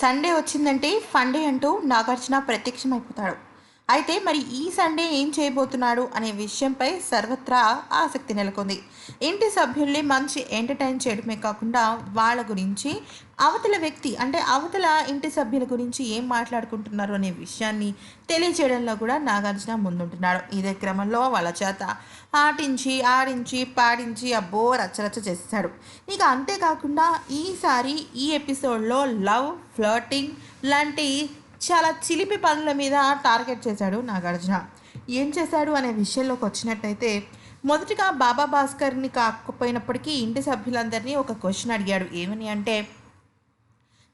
Sunday వచ్చిందంటే funday అంటూ నాగార్జున ప్రత్యక్షమైపోతాడు. అయితే మరి ఈ సండే ఏం చేయబోతున్నాడు అనే విషయంపై సర్వత్రా ఆసక్తి నెలకొంది. ఇంటి సభ్యుల్ని మంచి ఎంటర్టైన్ చేయడమే కాకుండా వాళ్ళ గురించి అవతల వ్యక్తి అంటే అవతల ఇంటి సభ్యుల గురించి ఏం మాట్లాడుకుంటున్నారు అనే విషయాన్ని తెలియచేయడంలో కూడా నాగార్జున ముందుంటున్నాడు. ఇదే క్రమంలో వాళ్ళ చేత ఆటించి ఆడించి పాడించి అబ్బో రచ్చరచ్చ చేస్తాడు. ఇక అంతేకాకుండా ఈసారి ఈ ఎపిసోడ్లో లవ్ ఫ్లర్టింగ్ లాంటి చాలా చిలిపి పనుల మీద టార్గెట్ చేశాడు నాగార్జున. ఏం చేశాడు అనే విషయంలోకి వచ్చినట్టయితే మొదటిగా బాబా భాస్కర్ని కాకపోయినప్పటికీ ఇంటి సభ్యులందరినీ ఒక క్వశ్చన్ అడిగాడు. ఏమని అంటే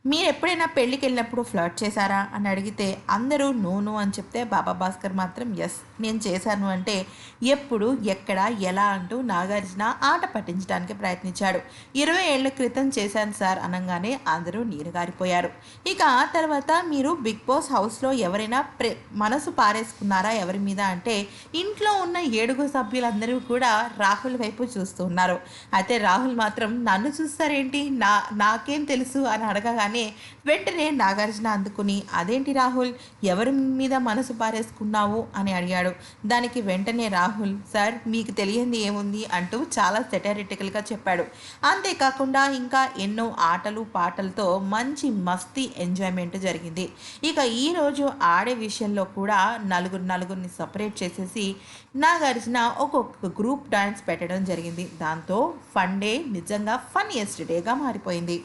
మీరు ఎప్పుడైనా పెళ్ళికి వెళ్ళినప్పుడు ఫ్లర్ట్ చేశారా? అని అడిగితే అందరూ నూను అని చెప్తే బాబా భాస్కర్ మాత్రం ఎస్ నేను చేశాను అంటే ఎప్పుడు ఎక్కడ ఎలా అంటూ నాగార్జున ఆట పట్టించడానికి ప్రయత్నించాడు. ఇరవై ఏళ్ళ క్రితం చేశాను సార్ అనగానే అందరూ నీరు గారిపోయారు ఇక ఆ తర్వాత మీరు బిగ్ బాస్ హౌస్లో ఎవరైనా ప్రే మనసు పారేసుకున్నారా ఎవరి మీద అంటే ఇంట్లో ఉన్న ఏడుగురు సభ్యులందరూ కూడా రాహుల్ వైపు చూస్తూ ఉన్నారు. అయితే రాహుల్ మాత్రం నన్ను చూస్తారేంటి? నా నాకేం తెలుసు? అని అడగగానే వెంటనే నాగార్జున అందుకుని అదేంటి రాహుల్? ఎవరి మీద మనసు పారేసుకున్నావు? అని అడిగాడు. దానికి వెంటనే రాహుల్ సార్ మీకు తెలియంది ఏముంది? అంటూ చాలా సెటరిటికల్గా చెప్పాడు. అంతేకాకుండా ఇంకా ఎన్నో ఆటలు పాటలతో మంచి మస్తీ ఎంజాయ్మెంట్ జరిగింది. ఇక ఈరోజు ఆడే విషయంలో కూడా నలుగురు నలుగురిని సపరేట్ చేసేసి నాగార్జున ఒక్కొక్క గ్రూప్ డాన్స్ పెట్టడం జరిగింది. దాంతో ఫన్ డే నిజంగా ఫన్నీయెస్ట్ డేగా మారిపోయింది.